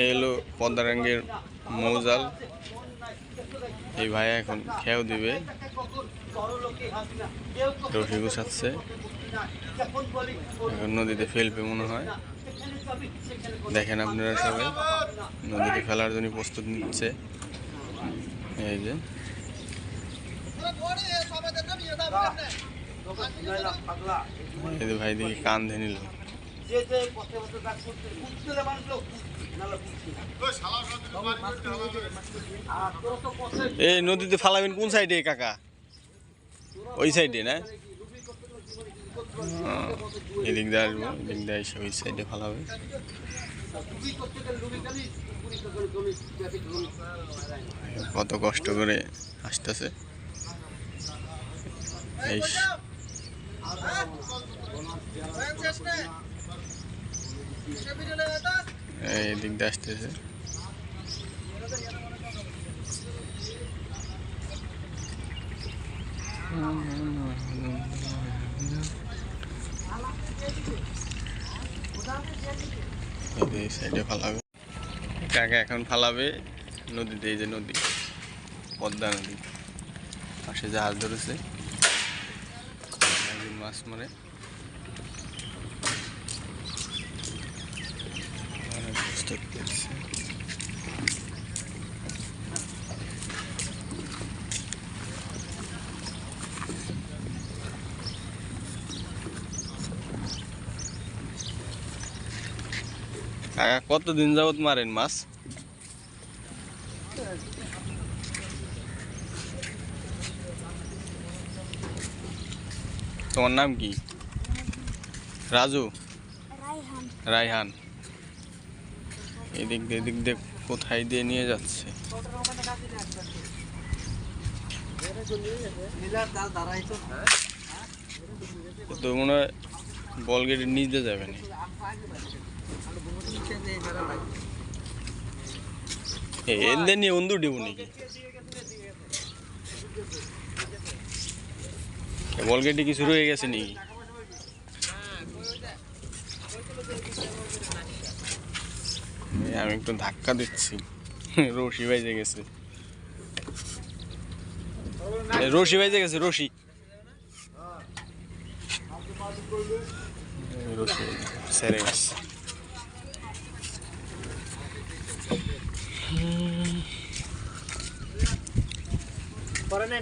এই হলো পদ্মারাঙ্গের মৌজাল। এই ভাই এখন খেয়াও দিবে। রশি গুছাচ্ছে। এখন নদীতে ফেলবে মনে হয়। দেখেন আপনারা সবাই। নদীতে ফেলার জন্য প্রস্তুত নিচ্ছে। এই যে। ভাই দেখি কান ধে নিল। এই নদীতে ফালাবেন কোন সাইডে কাকা? ওই সাইডে না? এদিক দিয়ে আসব এদিক দিয়ে এসে ওই সাইডে ফালাবে। কত কষ্ট করে আসতেছে। এই এই দিয়ে আসতেছে। সাইডে ফালাবে। কাকা এখন ফালাবে নদীতে, এই যে নদী, পদ্মা নদী। পাশে জাহাজ ধরেছে। মাছ মারে। করছে কাকা কতদিন যাবত মারেন মাছ? তোমার নাম কি? রাজু? রাইহান রায়হান। এদিক দিয়ে এদিক দিয়ে কোথায় দিয়ে নিয়ে যাচ্ছে? তো মনে হয় বল গেটের নিচ যাবে না নিয়ে নাকি? বল গেটে কি শুরু হয়ে গেছে নাকি এই আমি একটু ধাক্কা দিচ্ছি। রশি বাইজে গেছে। রশি বাইজে গেছে রশি। রশি সেরে গেছে।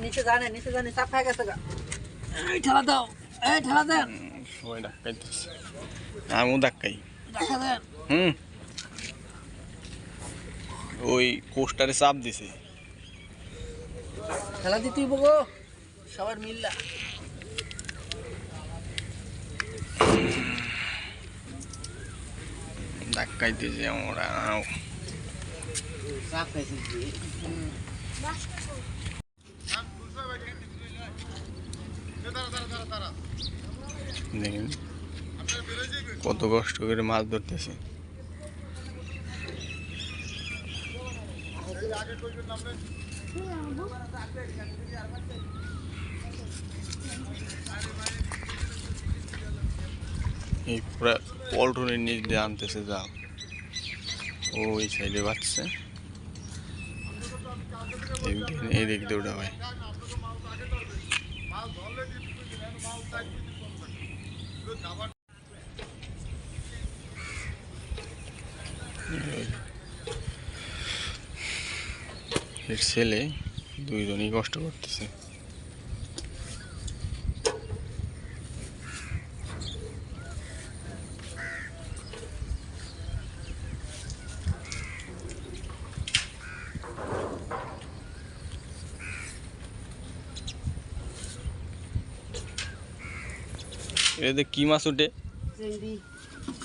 নিচে জানে নিচে জানে চাপ খাই গেছে এই ঠেলা দাও এই ঠেলা দেন। সবাই ধাক্কাইতেছে আমিও ধাক্কাই। হুম। ওই পোস্টারে চাপ দিছে। খেলা দিতেই বগো সবার মিল্লা। ধাক্কাইতেছে আমরা। দেখেন কত কষ্ট করে মাছ ধরতেছে। এই পুরা পল্টনের নিচ দিয়ে আনতেছে জাল ওই সাইডে বাচ্চা এই দিক দিয়ে ভাই। এর ছেলে দুইজনই কষ্ট করতেছে। এতে কি মাছ ওঠে?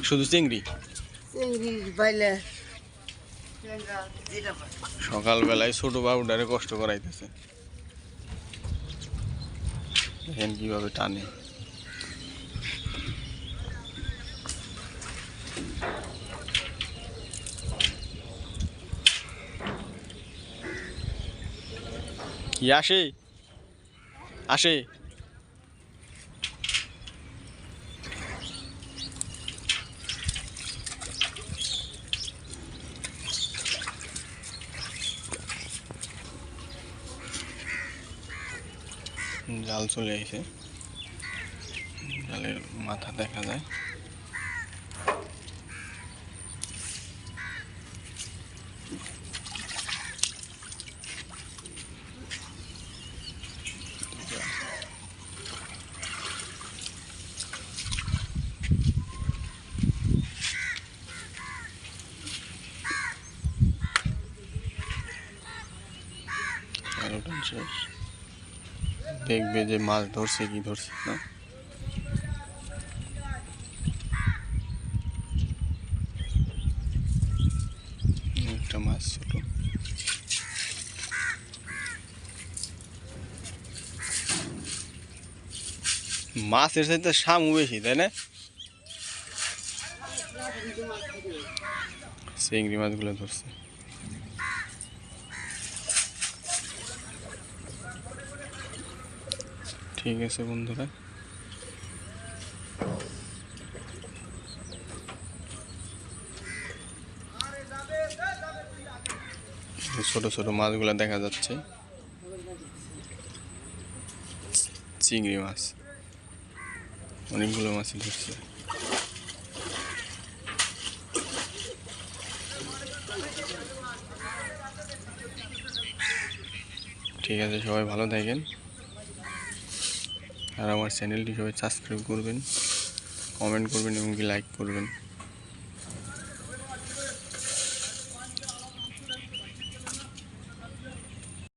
শুধু চিংড়ি? চিংড়ি বাইলে। সকালবেলায় ছোট বাবুটারে কষ্ট করাইতেছে। দেখেন কীভাবে টানে। আসে? আসে? জাল চলে এসে জালের মাথা দেখা যায়। শেষ। দেখবে যে মাছ ধরছে, কি ধরছে, না? একটা মাছ ছোট। মাছের সাথে শামু বেশি, তাই না? চিংড়ি মাছগুলো ধরছে। ঠিক আছে, বন্ধুরা। ছোট ছোট মাছগুলো দেখা যাচ্ছে। চিংড়ি মাছ। অনেকগুলো মাছ ধরছে। ঠিক আছে, সবাই ভালো থাকেন। আর আমার চ্যানেলটি সবাই সাবস্ক্রাইব করবেন কমেন্ট করবেন এবং লাইক করবেন।